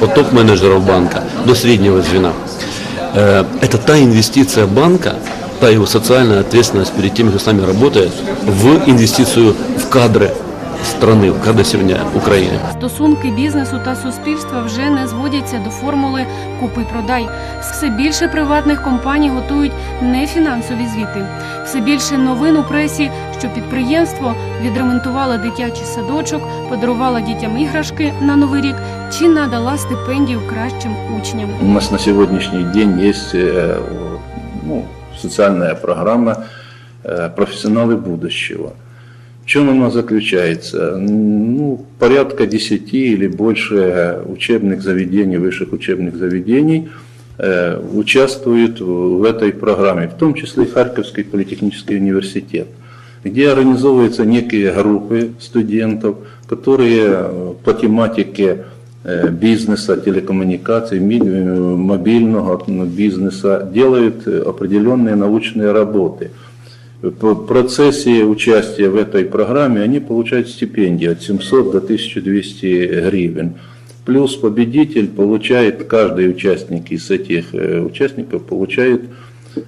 от топ-менеджеров банка до среднего звена. Э, Это та инвестиция банка, та его социальная ответственность перед теми, кто с нами работает, в инвестицию в кадры страны, в кадры сегодня Украины. Стосунки бізнесу та суспільства вже не зводяться до формули купи-продай. Все більше приватних компаній готують нефінансові звіти. Все більше новин у пресі, що підприємство відремонтувало дитячий садочок, подарувало дітям іграшки на новий рік чи надала стипендію кращим учням. У нас на сегодняшний день есть э, ну, социальная программа э, «Профессионалы будущего». В чем она заключается? Ну, порядка 10 или больше учебных заведений, высших учебных заведений э, участвуют в в этой программе, в том числе и Харьковский политехнический университет, где организовываются некие группы студентов, которые э, по тематике э, бизнеса, телекоммуникаций, мобильного бизнеса делают определенные научные работы. В процессе участия в этой программе они получают стипендии от 700 до 1200 гривен. Плюс победитель получает, каждый участник из этих э, участников получает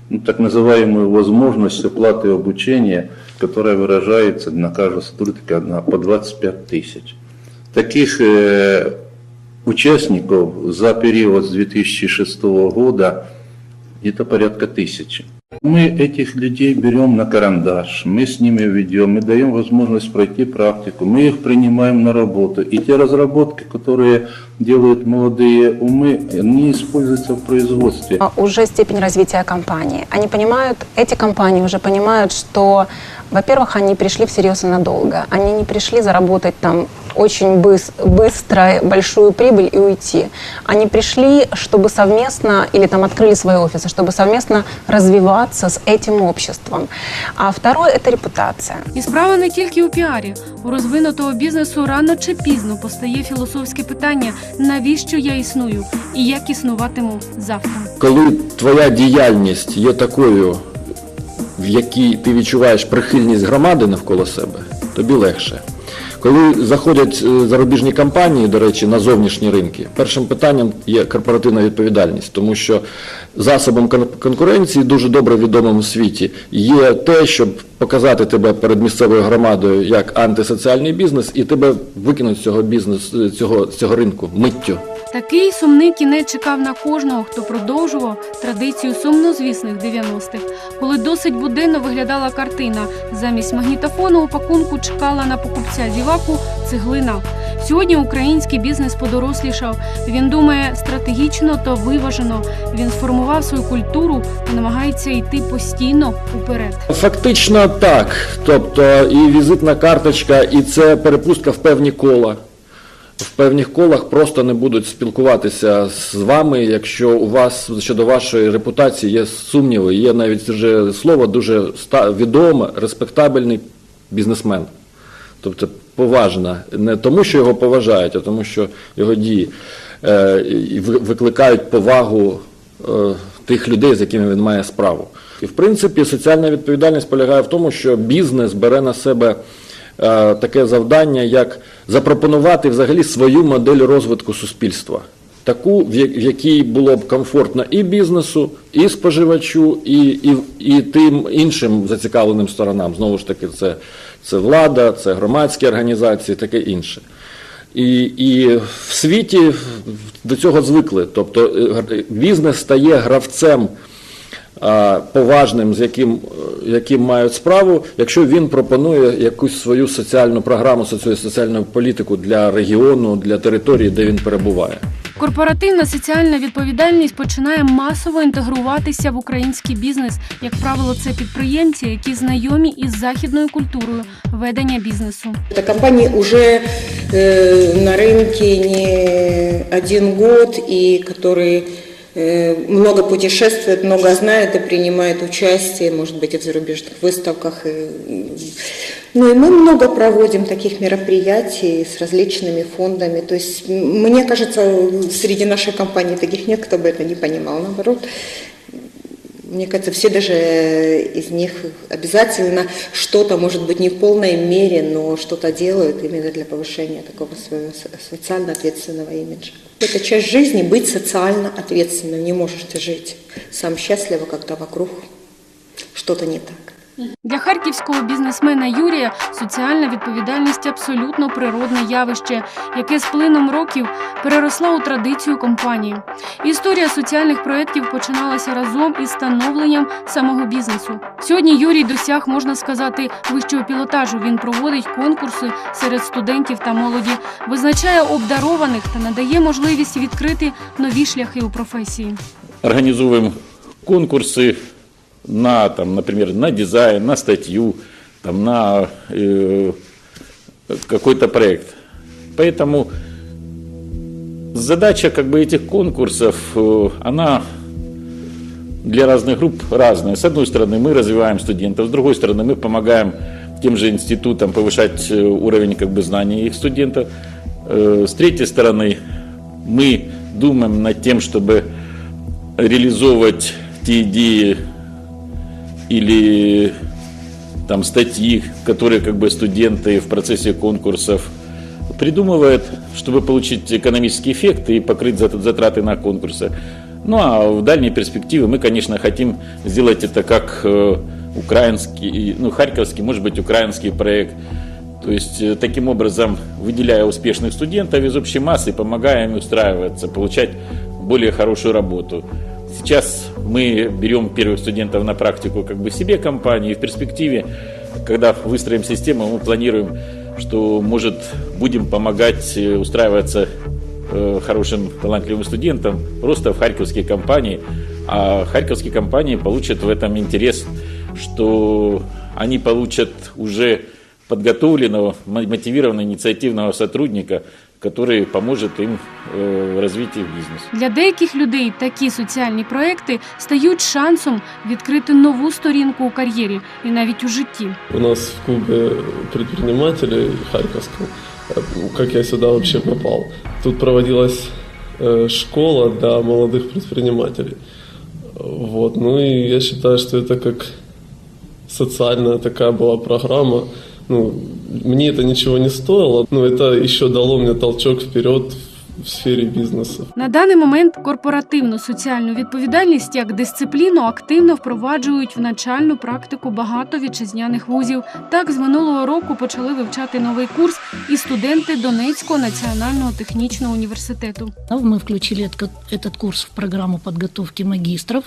ну, так называемую возможность оплаты обучения, которая выражается на каждого сотрудника на по 25 тысяч. Таких э, участников за период с 2006 года где-то порядка тысячи. Мы этих людей берем на карандаш, мы с ними ведем, мы даем возможность пройти практику, мы их принимаем на работу. И те разработки, которые делают молодые умы, они используются в производстве. А, уже степень развития компании. Они понимают, эти компании уже понимают, что, во-первых, они пришли всерьез и надолго. Они не пришли заработать там очень быс- быстро большую прибыль и уйти. Они пришли, чтобы совместно, или там открыли свои офисы, чтобы совместно развиваться с этим обществом. А второе – это репутация. І справа не тільки у піарі. У розвинутого бізнесу рано чи пізно постає філософське питання: навіщо я існую і як існуватиму завтра. Коли твоя діяльність є такою, в якій ти відчуваєш прихильність громади навколо себе, тобі легше. Коли заходять е, зарубіжні компанії, до речі, на зовнішні ринки, першим питанням є корпоративна відповідальність, тому що засобом конкуренції, дуже добре відомим у світі, є те, щоб показати тебе перед місцевою громадою як антисоціальний бізнес, і тебе викинуть з цього бізнесу, цього, з цього ринку миттю. Такий сумний кінець чекав на кожного, хто продовжував традицію сумнозвісних 90-х, коли досить буденно виглядала картина. Замість магнітофону у пакунку чекала на покупця зіваку цеглина. Сьогодні український бізнес подорослішав. Він думає стратегічно та виважено. Він сформував свою культуру та намагається йти постійно уперед. Фактично так. Тобто і візитна карточка, і це перепустка в певні кола. В певних колах просто не будуть спілкуватися з вами, якщо у вас щодо вашої репутації є сумніви, є навіть вже слово дуже відоме, респектабельний бізнесмен. Тобто поважна. Не тому, що його поважають, а тому, що його дії е, викликають повагу е, тих людей, з якими він має справу. І в принципі, соціальна відповідальність полягає в тому, що бізнес бере на себе таке завдання, як запропонувати взагалі свою модель розвитку суспільства. Таку, в якій було б комфортно і бізнесу, і споживачу, і, і, і тим іншим зацікавленим сторонам. Знову ж таки, це, це влада, це громадські організації, таке інше. І, і в світі до цього звикли. Тобто е, бізнес стає гравцем поважним, з яким, е, яким мають справу, якщо він пропонує якусь свою соціальну програму, соці- соціальну політику для регіону, для території, де він перебуває. Корпоративна соціальна відповідальність починає масово інтегруватися в український бізнес. Як правило, це підприємці, які знайомі із західною культурою ведення бізнесу. Эта компания уже э, на рынке не один год и которые э, много путешествует, много знает и принимает участие, может быть, и в зарубежных выставках. И, ну и мы много проводим таких мероприятий с различными фондами. То есть, м, мне кажется, среди нашей компании таких нет, кто бы это не понимал. Наоборот, Мне кажется, все даже из них обязательно что-то, может быть, не в полной мере, но что-то делают именно для повышения такого своего со- социально ответственного имиджа. Это часть жизни быть социально ответственным. Не можешь ты жить сам счастливо, когда вокруг что-то не так. Для харківського бізнесмена Юрія соціальна відповідальність абсолютно природне явище, яке з плином років переросла у традицію компанії. Історія соціальних проєктів починалася разом із становленням самого бізнесу. Сьогодні Юрій досяг, можна сказати, вищого пілотажу. Він проводить конкурси серед студентів та молоді, визначає обдарованих та надає можливість відкрити нові шляхи у професії. организуем конкурсы на, там, например, на дизайн, на статью, там, на э, какой-то проект. Поэтому задача как бы этих конкурсов, э, она для разных групп разная. С одной стороны, мы развиваем студентов, с другой стороны, мы помогаем тем же институтам повышать э, уровень как бы, знаний их студентов. Э, С третьей стороны, мы думаем над тем, чтобы реализовывать те идеи или там статьи, которые как бы студенты в процессе конкурсов придумывают, чтобы получить экономический эффект и покрыть зат- затраты на конкурсы. Ну а в дальней перспективе мы, конечно, хотим сделать это как э, украинский, ну, харьковский, может быть, украинский проект. То есть э, таким образом, выделяя успешных студентов из общей массы, помогая им устраиваться, получать более хорошую работу. Сейчас мы берем первых студентов на практику как бы себе компании. И в перспективе, когда выстроим систему, мы планируем, что, может, будем помогать э, устраиваться э, хорошим, талантливым студентам просто в харьковские компании. А харьковские компании получат в этом интерес, что они получат уже подготовленного, мо- мотивированного, инициативного сотрудника, который поможет им э, в развитии бизнеса. Для деяких людей такі соціальні проекти стають шансом відкрити нову сторінку у кар'єрі і навіть у житті. У нас в клубе предпринимателей Харьковском, э, как я сюда вообще попал, тут проводилась э, школа для молодых предпринимателей. Вот. Ну и я считаю, что это как социальная такая была программа. Ну, мне это ничего не стоило, но это еще дало мне толчок вперед в сфере бизнеса. На даний момент корпоративну соціальну відповідальність як дисципліну активно впроваджують в навчальну практику багато вітчизняних вузів. Так з минулого року почали вивчати новий курс і студенти Донецького національного технічного університету. Мы включили этот- этот курс в программу подготовки магистров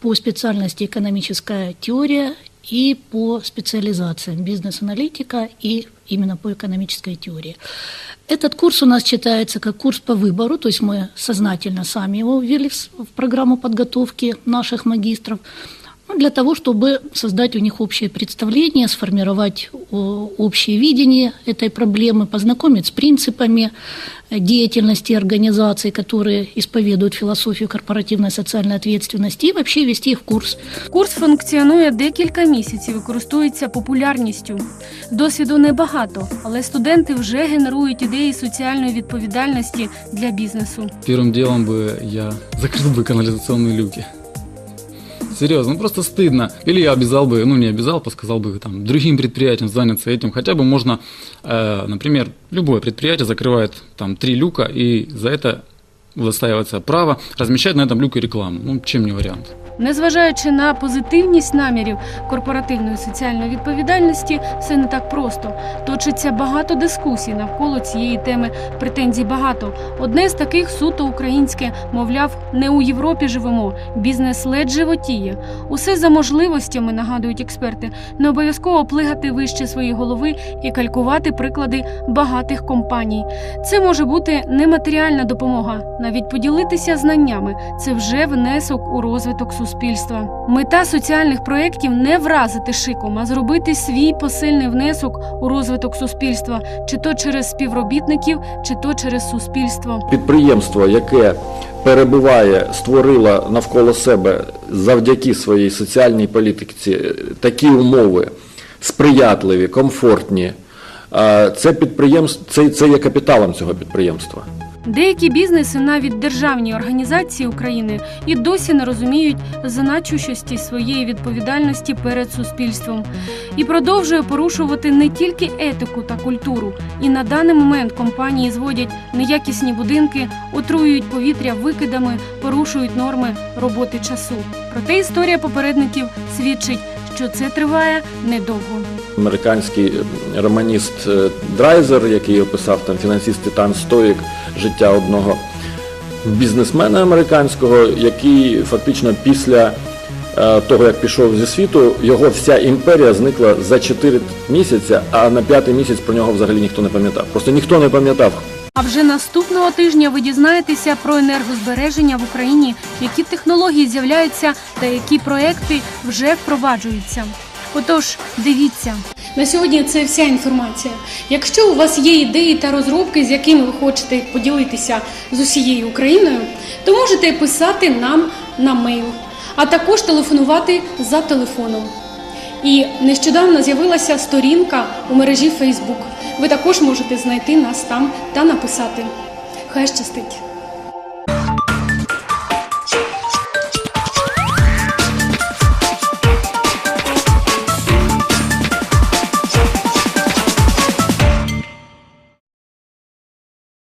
по специальности экономическая теория и по специализациям бизнес-аналитика и именно по экономической теории. Этот курс у нас читается как курс по выбору, то есть мы сознательно сами его ввели в с- в программу подготовки наших магистров, ну, для того, чтобы создать у них общее представление, сформировать о, общее видение этой проблемы, познакомить с принципами э, деятельности организаций, которые исповедуют философию корпоративной социальной ответственности, и вообще ввести их в курс. Курс функціонує декілька місяців і користується популярністю. Досвіду небагато, але студенти вже генерують ідеї соціальної відповідальності для бізнесу. Первым делом бы я закрыл бы канализационные люки. Серьезно, ну просто стыдно. Или я обязал бы, ну не обязал, подсказал бы там другим предприятиям заняться этим. Хотя бы можно, э, например, любое предприятие закрывает там три люка и за это удостаивается право размещать на этом люке рекламу. Ну, чем не вариант. Незважаючи на позитивність намірів корпоративної соціальної відповідальності, все не так просто. Точиться багато дискусій навколо цієї теми. Претензій багато. Одне з таких суто українське, мовляв, не у Європі живемо. Бізнес ледь животіє. Усе за можливостями, нагадують експерти. Не обов'язково плигати вище свої голови і калькувати приклади багатих компаній. Це може бути нематеріальна допомога, навіть поділитися знаннями. Це вже внесок у розвиток суспільства. Мета соціальних проєктів не вразити шиком, а зробити свій посильний внесок у розвиток суспільства, чи то через співробітників, чи то через суспільство. Підприємство, яке перебуває, створило навколо себе завдяки своїй соціальній політиці е, такі умови сприятливі, комфортні. Це підприємство, це, це є капіталом цього підприємства. Деякі бізнеси, навіть державні організації України, і досі не розуміють значущості своєї відповідальності перед суспільством і продовжує порушувати не тільки етику та культуру. І на даний момент компанії зводять неякісні будинки, отруюють повітря викидами, порушують норми роботи часу. Проте історія попередників свідчить, що це триває недовго. Американський е, романіст е, Драйзер, який описав там фінансист Титан Стоїк життя одного бізнесмена американського, який фактично після е, того, як пішов зі світу, його вся імперія зникла за 4 місяці, а на п'ятий місяць про нього взагалі ніхто не пам'ятав. Просто ніхто не пам'ятав, А вже наступного тижня ви дізнаєтеся про енергозбереження в Україні, які технології з'являються та які проекти вже впроваджуються. Отож, дивіться. На сьогодні це вся інформація. Якщо у вас є ідеї та розробки, з якими ви хочете поділитися з усією Україною, то можете писати нам на мейл, а також телефонувати за телефоном. І нещодавно з'явилася сторінка у мережі Facebook. Ви також можете знайти нас там та написати. Хай щастить!